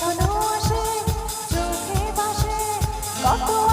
কখনো আসে চোখে বাসে কত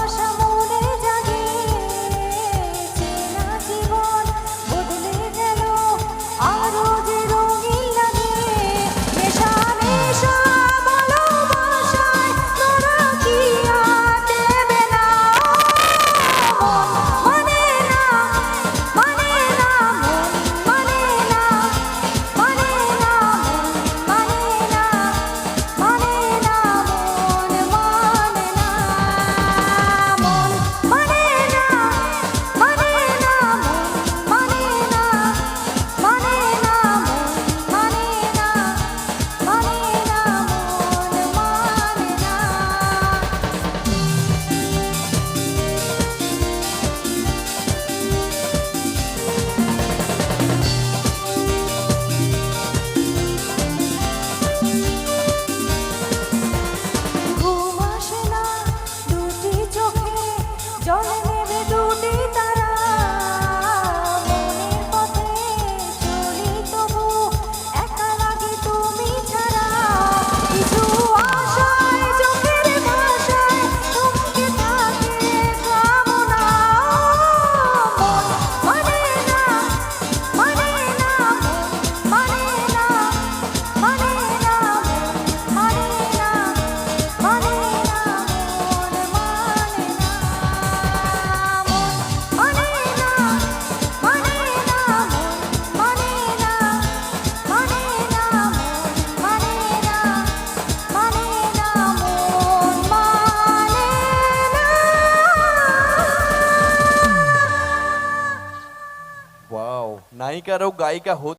नहीं कह रहा हूँ का